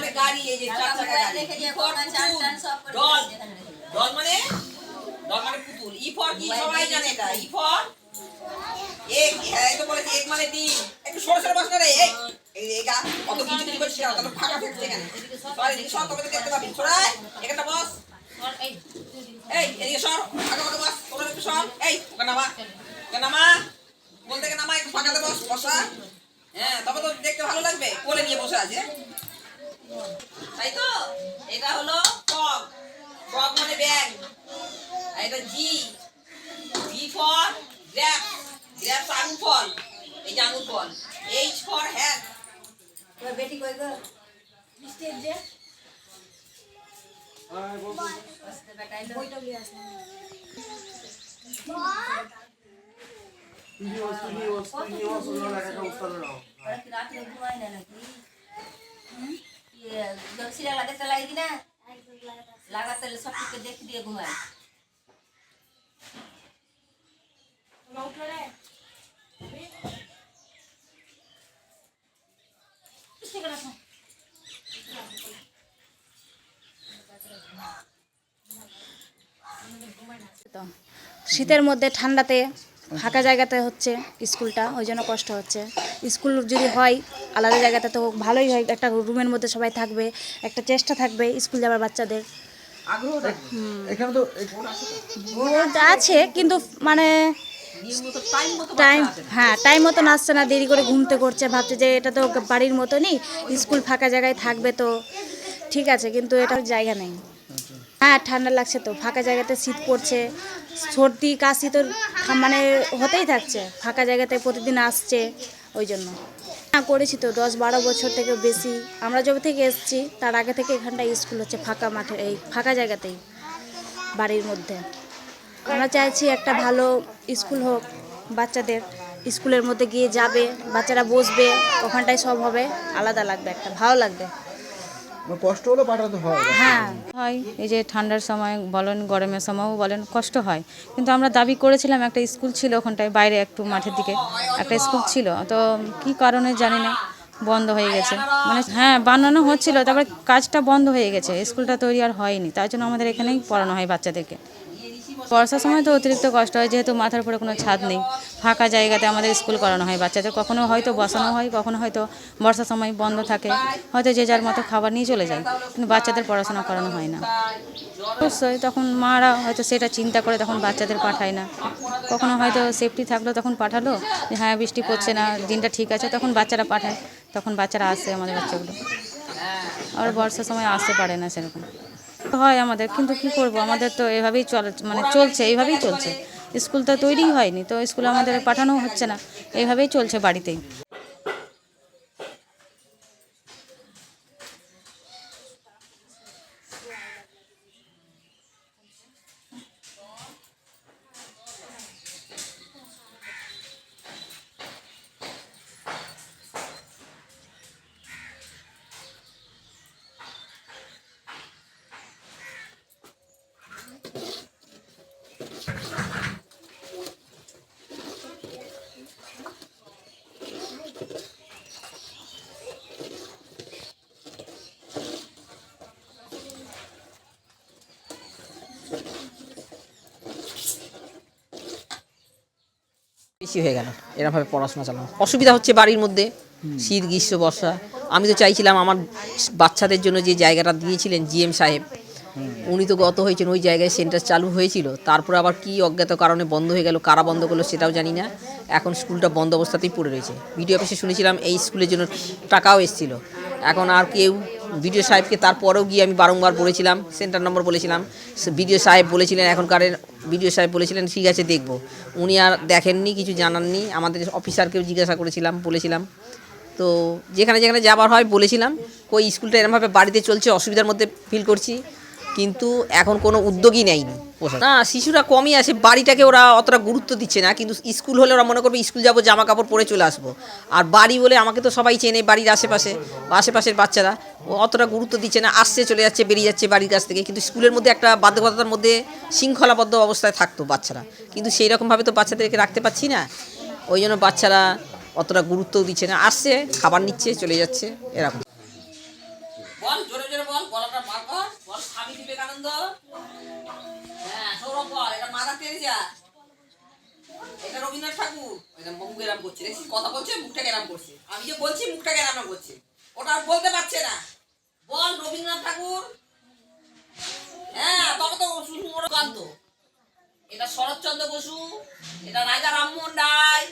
মানে গাড়ি এই যে চার চাকা গাড়ি। কোনা সব ডল। ডল মানে? ডল মানে পুতুল। ই ফর কি? সবাই জানে এটা। E for? এক হ্যাঁ এই তো বলেছি এক মানে ডিম। একটু সরে সরে বস না রে এই এই এগা কত কিছু কিছু করছিস কেন তাহলে ফাঁকা থাকছে সরে তোকে দেখতে পাবি। এখানটা বস। এই। এদিকে সর ফাঁকা ফাঁকা বস। তোরা একটু সর। এই ওকে নামা। ওকে নামা। বলতে নামা একটু ফাঁকাতে বস বসা। হ্যাঁ তবে তো দেখতে ভালো লাগবে। কোলে নিয়ে বসে আছে তাই তো এটা হলো ফগ ফগ মানে ব্যাগ আর এটা G G for grape grape আঙুর ফল এই যে আঙুর ফল এইচ ফর হ্যাট তোর বেটি কই গো স্টেজ যে বসতে বেটা এলো ওরা কি রাত্রে ঘুমায় না নাকি হুম? ইয়ে, যখন সিরিয়াল দেখতে লাগে কি না লাগাতে হলে সব কিছু দেখে দিয়ে ঘুমায় তো শীতের মধ্যে ঠান্ডাতে ফাঁকা জায়গাতে হচ্ছে স্কুলটা ওই জন্য কষ্ট হচ্ছে। স্কুল যদি হয় আলাদা জায়গাতে তো ভালোই হয় একটা রুমের মধ্যে সবাই থাকবে একটা চেষ্টা থাকবে স্কুল যাওয়ার বাচ্চাদের। আছে কিন্তু মানে টাইম। হ্যাঁ টাইম মতো আসছে না দেরি করে ঘুমতে করছে ভাবছে যে এটা তো বাড়ির মতনই স্কুল ফাঁকা জায়গায় থাকবে তো ঠিক আছে কিন্তু এটার জায়গা নেই। হ্যাঁ ঠান্ডা লাগছে তো ফাঁকা জায়গাতে শীত পড়ছে সর্দি, কাশি তো মানে হতেই থাকছে। ফাঁকা জায়গাতে প্রতিদিন আসছে ওই জন্য। হ্যাঁ করেছি তো, দশ বারো বছর থেকে বেশি। আমরা যবে থেকে এসেছি, তার আগে থেকে এখানটায় স্কুল হচ্ছে ফাঁকা মাঠে, এই ফাঁকা জায়গাতেই, বাড়ির মধ্যে। আমরা চাইছি একটা ভালো স্কুল হোক, বাচ্চাদের স্কুলের মধ্যে গিয়ে যাবে, বাচ্চারা বসবে, ওখানটায় সব হবে, আলাদা লাগবে একটা, ভালো লাগবে। কষ্ট হলো পাঠাতে হয়। হ্যাঁ হয়। এই যে ঠান্ডার সময় বলেন, গরমের সময়ও বলেন, কষ্ট হয়। কিন্তু আমরা দাবি করেছিলাম, একটা স্কুল ছিল ওখানটায়, বাইরে একটু মাঠের দিকে। একটা স্কুল ছিল। তো কি কারণে জানি না, বন্ধ হয়ে গেছে। মানে হ্যাঁ বানানো হচ্ছিল, তারপরে কাজটা বন্ধ হয়ে গেছে। স্কুলটা তৈরি আর হয়নি। তাই জন্য আমাদের এখানেই পড়ানো হয় বাচ্চাদেরকে। বর্ষার সময় তো অতিরিক্ত কষ্ট হয়, যেহেতু মাথার উপরে কোনো ছাদ নেই। ফাঁকা জায়গাতে আমাদের স্কুল করানো হয় বাচ্চাদের। কখনো হয়তো বসানো হয়, কখনো হয়তো বর্ষার সময় বন্ধ থাকে। হয়তো যে যার মতো খাবার নিয়ে চলে যায়, কিন্তু বাচ্চাদের পড়াশোনা করানো হয় না। অবশ্যই তখন মারা হয়তো সেটা চিন্তা করে তখন বাচ্চাদের পাঠায় না। কখনো হয়তো সেফটি থাকল তখন পাঠালো, যে হ্যাঁ বৃষ্টি পড়ছে না, দিনটা ঠিক আছে, তখন বাচ্চারা পাঠায়। তখন বাচ্চারা আসে আমাদের বাচ্চাগুলো। আর বর্ষার সময় আসতে পারে না সেরকম। হয় আমাদের, কিন্তু কি করব? আমাদের তো এভাবেই চল মানে চলছে এইভাবেই চলছে। স্কুল তো তৈরি হয়নি, তো স্কুলে আমাদের পাঠানো হচ্ছে না এইভাবেই চলছে বাড়িতেই। বেশি হয়ে গেল। এরমভাবে পড়াশোনা চালানো। অসুবিধা হচ্ছে বাড়ির মধ্যে, শীত, গ্রীষ্ম, বর্ষা। আমি তো চাইছিলাম আমার বাচ্চাদের জন্য যে জায়গাটা দিয়েছিলেন জিএম সাহেব, উনি তো গত হয়েছেন, ওই জায়গায় সেন্টার চালু হয়েছিল। তারপরে আবার কি অজ্ঞাত কারণে বন্ধ হয়ে গেল, কারা বন্ধ করল সেটাও জানি না। এখন স্কুলটা বন্ধ অবস্থাতেই পড়ে রয়েছে। বিডিও অফিসে শুনেছিলাম এই স্কুলের জন্য টাকাও এসেছিল। এখন আর কেউ বিডিও সাহেবকে তারপরেও গিয়ে আমি বারংবার বলেছিলাম সেন্টার নম্বর বলেছিলাম বিডিও সাহেব বলেছিলেন, এখনকার বিডিও সাহেব বলেছিলেন, ঠিক আছে, দেখব। উনি আর দেখেননি, কিছু জানাননি, আমাদের অফিসারকেও জিজ্ঞাসা করেছিলাম, বলেছিলাম। তো যেখানে যেখানে যাবার হয় বলেছিলাম, কই, স্কুলটা এরমভাবে বাড়িতে চলছে, অসুবিধার মধ্যে ফিল করছি। কিন্তু এখন কোনো উদ্যোগই নেয়নি। না শিশুরা কমই আছে বাড়িটাকে ওরা অতটা গুরুত্ব দিচ্ছে না কিন্তু স্কুল হলে ওরা মনে করবে স্কুল যাব জামা কাপড় পরে চলে আসব। আর বাড়ি বলে আমাকে তো সবাই চেনে বাড়ির আশেপাশে আশেপাশের বাচ্চারা। ও অতটা গুরুত্ব দিচ্ছে না আসছে চলে যাচ্ছে বেরিয়ে যাচ্ছে বাড়ির কাছ থেকে। কিন্তু স্কুলের মধ্যে একটা বাধ্যবাধকতার মধ্যে শৃঙ্খলাবদ্ধ অবস্থায় থাকতো বাচ্চারা। কিন্তু সেই রকমভাবে তো বাচ্চাদেরকে রাখতে পারছি না। ওই জন্য বাচ্চারা অতটা গুরুত্বও দিচ্ছে না। আসছে খাবার নিচ্ছে চলে যাচ্ছে এরকম। বল স্বামী বিবেকানন্দ। আমি যে বলছি, মুখটা গেরাম করছে। ওটা আর বলতে পারছে না। বল রবীন্দ্রনাথ ঠাকুর। হ্যাঁ তবে তো কান্ত এটা শরৎচন্দ্র বসু, এটা রাজা রামমোহন রায়।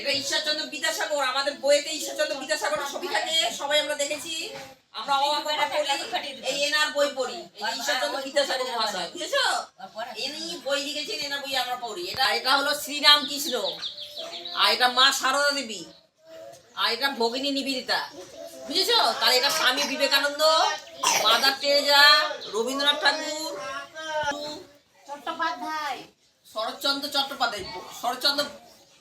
এটা ঈশ্বরচন্দ্র বিদ্যাসাগর আমাদের বইয়েতে ঈশ্বরচন্দ্র বিদ্যাসাগরের ছবি থাকে সবাই আমরা দেখেছি। আমরা অবাক পড়ি এই এনার বই পড়ি এই ঈশ্বরচন্দ্র বিদ্যাসাগর মহাশয় বুঝেছ? এনি বই লিখেছেন এনার বই আমরা পড়ি। এটা এটা হলো শ্রীরাম কৃষ্ণ আর এটা মা সারদা দেবী আর এটা ভগিনী নিবেদিতা বুঝেছ? তাহলে এটা স্বামী বিবেকানন্দ মাদার টেরেজা রবীন্দ্রনাথ ঠাকুর শরৎচন্দ্র চট্টোপাধ্যায় শরৎচন্দ্র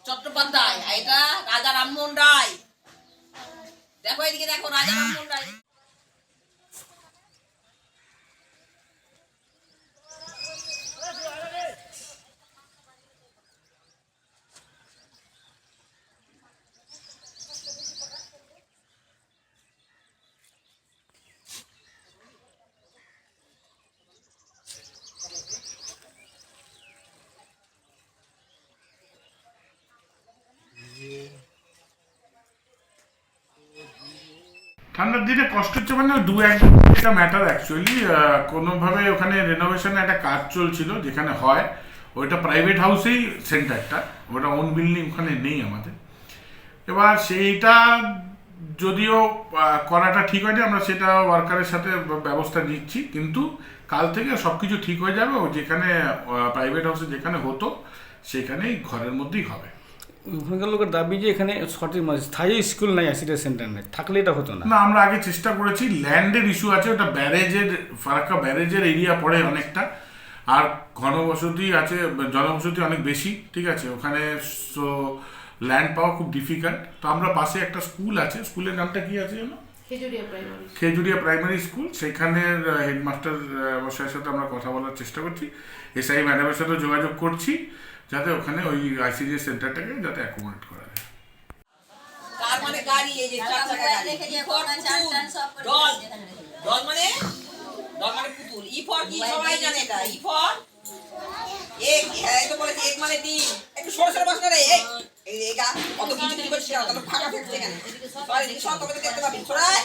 চট্টোপাধ্যায় এটা রাজা রামমোহন রায়। দেখো এদিকে দেখো রাজা রামমোহন রায়। ঠান্ডার দিনে কষ্ট হচ্ছে মানে দু এক একটা ম্যাটার অ্যাকচুয়ালি কোনোভাবে ওখানে রেনোভেশনে একটা কাজ চলছিল যেখানে হয়, ওইটা প্রাইভেট হাউসেই সেন্টারটা ওটা ওন বিল্ডিং ওখানে নেই আমাদের। এবার সেইটা যদিও করাটা ঠিক হয়নি, আমরা সেটা ওয়ার্কারের সাথে ব্যবস্থা নিচ্ছি, কিন্তু কাল থেকে সব কিছু ঠিক হয়ে যাবে, ও যেখানে প্রাইভেট হাউসে যেখানে হতো, সেখানেই ঘরের মধ্যেই হবে। ওখানকার লোকের দাবি যে এখানে সঠিক মানে স্থায়ী স্কুল নাই আইসিডি সেন্টার নেই থাকলে এটা হতো না। না আমরা আগে চেষ্টা করেছি ল্যান্ডের ইস্যু আছে ওটা ব্যারেজের ফারাক্কা ব্যারেজের এরিয়া পড়ে অনেকটা। আর ঘনবসতি আছে জনবসতি অনেক বেশি ঠিক আছে? ওখানে সো ল্যান্ড পাওয়া খুব ডিফিকাল্ট তো আমরা পাশে একটা স্কুল আছে স্কুলের নামটা কি আছে জানো? খেজুরিয়া প্রাইমারি স্কুল সেখানের হেডমাস্টার মশাইয়ের সাথে আমরা কথা বলার চেষ্টা করছি। এসআই ম্যাডামের সাথে যোগাযোগ করছি। যাতে ওখানে ওই আইসিডিএস সেন্টারটাকে যাতে অ্যাকোমোডেট করা যায়। কার মানে গাড়ি এই যে চার চাকা গাড়ি। রেখে দিয়ে সব ডল। ডল মানে? ডল মানে পুতুল। ই ফর কি সবাই জানে এটা ই ফর? এক এই তো বলেছে এক মানে ডিম একটু সরে সরে বস না রে এই এই এগা অত কিছু কিছু করছিস কেন? তাহলে ফাঁকা থাকছে এখানে? সর। এদিকে সর তোকে দেখতে পাবি। সরাই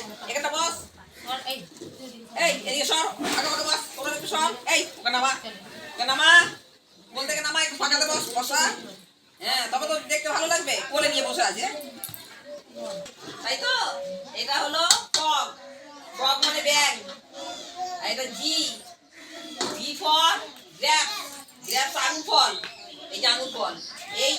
বস। এই, এই এদিকে সর ফাঁকা ফাঁকা বস। তোরা একটু সর। এই ওকে নামা। ওকে নামা। বলতে থেকে নামা একটু ফাঁকাতে বস, বসা। হ্যাঁ তবে তো দেখতে ভালো লাগবে। কোলে নিয়ে বসে আছে। তাই তো? এটা হলো ফগ ফগ মানে ব্যাগ। আর এটা জি জি ফর গ্র্যাপ গ্র্যাপস আঙুর ফল। এই যে আঙুর ফল।